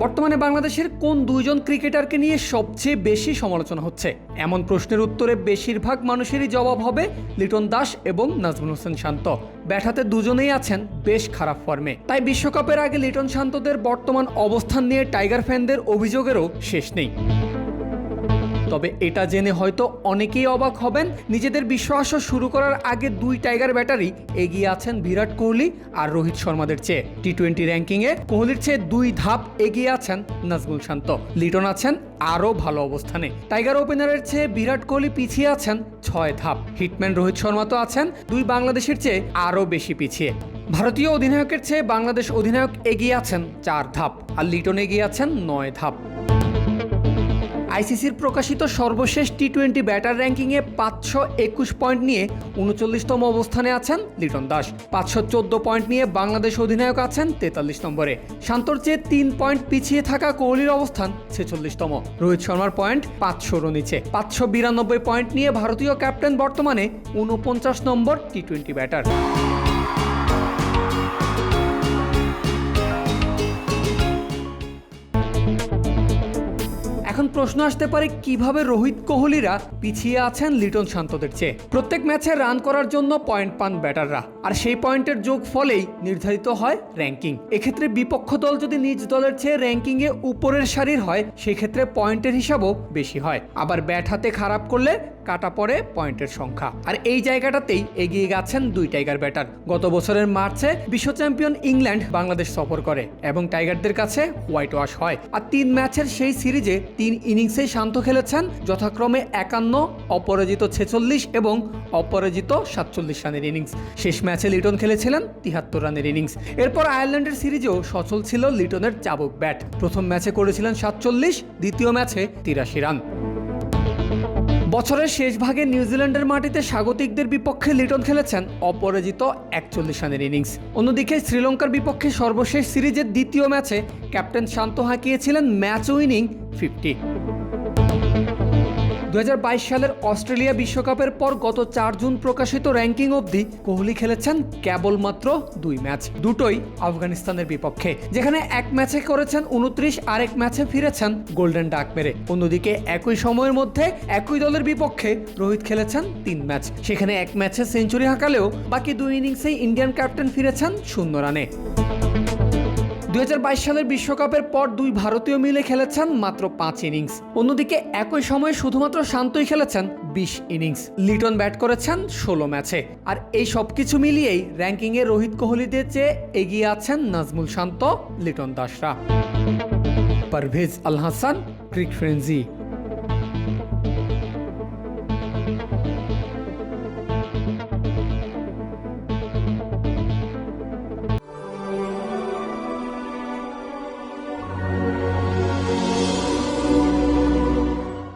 বর্তমানে বাংলাদেশের কোন দুইজন ক্রিকেটারকে নিয়ে সবচেয়ে বেশি সমালোচনা হচ্ছে? এমন প্রশ্নের উত্তরে বেশিরভাগ মানুষেরই জবাব হবে লিটন দাস এবং নাজমুল হোসেন শান্ত। ব্যাটাতে দুজনেই আছেন বেশ খারাপ ফর্মে। তাই বিশ্বকাপের আগে লিটন শান্তদের বর্তমান অবস্থান নিয়ে টাইগার ফ্যানদের অভিযোগেরও শেষ নেই। তবে এটা জেনে হয়তো অনেকেই অবাক হবেন, নিজেদের বিশ্ব আসর শুরু করার আগে দুই টাইগার ব্যাটারি এগিয়ে আছেন বিরাট কোহলি আর রোহিত শর্মাদের চেয়ে। টি টোয়েন্টি র্যাঙ্কিংয়ে কোহলির চেয়ে দুই ধাপ এগিয়ে আছেন নাজমুল শান্ত। লিটন আছেন আরও ভালো অবস্থানে। টাইগার ওপেনারের চেয়ে বিরাট কোহলি পিছিয়ে আছেন ছয় ধাপ। হিটম্যান রোহিত শর্মা তো আছেন, দুই বাংলাদেশের চেয়ে আরও বেশি পিছিয়ে। ভারতীয় অধিনায়কের চেয়ে বাংলাদেশ অধিনায়ক এগিয়ে আছেন চার ধাপ আর লিটন এগিয়ে আছেন নয় ধাপ। আইসিসির প্রকাশিত সর্বশেষ টি টোয়েন্টি ব্যাটার র্যাঙ্কিংয়ে পাঁচশো একুশ পয়েন্ট নিয়ে উনচল্লিশতম অবস্থানে আছেন লিটন দাস। পাঁচশো চোদ্দ পয়েন্ট নিয়ে বাংলাদেশ অধিনায়ক আছেন তেতাল্লিশ নম্বরে। শান্তর চেয়ে তিন পয়েন্ট পিছিয়ে থাকা কোহলির অবস্থান ছেচল্লিশতম। রোহিত শর্মার পয়েন্ট পাঁচশোরও নিচে। পাঁচশো বিরানব্বই পয়েন্ট নিয়ে ভারতীয় ক্যাপ্টেন বর্তমানে উনপঞ্চাশ নম্বর টি টোয়েন্টি ব্যাটার এখন প্রশ্ন আসতে পারে কীভাবে রোহিত কোহলিরা পিছিয়ে আছেন লিটন শান্তদের চেয়ে? প্রত্যেক ম্যাচে রান করার জন্য পয়েন্ট পান ব্যাটাররা, আর সেই পয়েন্টের যোগ ফলেই নির্ধারিত হয় র্যাঙ্কিং। এক্ষেত্রে বিপক্ষ দল যদি নিজ দলের চেয়ে র্যাঙ্কিংয়ে উপরের সারির হয়, সেক্ষেত্রে পয়েন্টের হিসাবও বেশি হয়। আবার ব্যাট হাতে খারাপ করলে কাটা পড়ে পয়েন্টের সংখ্যা। আর এই জায়গাটাতেই এগিয়ে গেছেন দুই টাইগার ব্যাটার। গত বছরের মার্চে বিশ্ব চ্যাম্পিয়ন ইংল্যান্ড বাংলাদেশ সফর করে এবং টাইগারদের কাছে হোয়াইট ওয়াশ হয়। আর তিন ম্যাচের সেই সিরিজে তিন ইনিংসেই শান্ত খেলেছেন, যথাক্রমে একান্ন, অপরাজিত ছেচল্লিশ এবং অপরাজিত সাতচল্লিশ রানের ইনিংস। শেষ ম্যাচে লিটন খেলেছিলেন তিহাত্তর রানের ইনিংস। এরপর আয়ারল্যান্ডের সিরিজেও সচল ছিল লিটনের চাবুক ব্যাট। প্রথম ম্যাচে করেছিলেন সাতচল্লিশ, দ্বিতীয় ম্যাচে তিরাশি রান। বছরের শেষ ভাগে নিউজিল্যান্ডের মাটিতে স্বাগতিকদের বিপক্ষে লিটন খেলেছেন অপরাজিত একচল্লিশ রানের ইনিংস। অন্যদিকে শ্রীলঙ্কার বিপক্ষে সর্বশেষ সিরিজের দ্বিতীয় ম্যাচে ক্যাপ্টেন শান্ত হাঁকিয়েছিলেন ম্যাচ উইনিং ফিফটি। দুই হাজার বাইশ সালের অস্ট্রেলিয়া বিশ্বকাপের পর গত চার জুন প্রকাশিত র্যাঙ্কিং অবধি কোহলি খেলেছেন কেবলমাত্র দুই ম্যাচ, দুটোই আফগানিস্তানের বিপক্ষে, যেখানে এক ম্যাচে করেছেন উনত্রিশ আর এক ম্যাচে ফিরেছেন গোল্ডেন ডাক মেরে। অন্যদিকে একই সময়ের মধ্যে একই দলের বিপক্ষে রোহিত খেলেছেন তিন ম্যাচ, সেখানে এক ম্যাচে সেঞ্চুরি হাঁকালেও বাকি দুই ইনিংসেই ইন্ডিয়ান ক্যাপ্টেন ফিরেছেন শূন্য রানে। দু হাজার বাইশ সালের বিশ্বকাপের পর দুই ভারতীয় মিলে খেলেছেন মাত্র পাঁচ ইনিংস। অন্যদিকে একই সময়ে শুধুমাত্র শান্তই খেলেছেন বিশ ইনিংস। লিটন ব্যাট করেছেন ষোলো ম্যাচে। আর এই সব কিছু মিলিয়েই র্যাঙ্কিংয়ে রোহিত কোহলিদের চেয়ে এগিয়ে আছেন নাজমুল শান্ত, লিটন দাসরা। পারভেজ আল হাসান, ক্রিক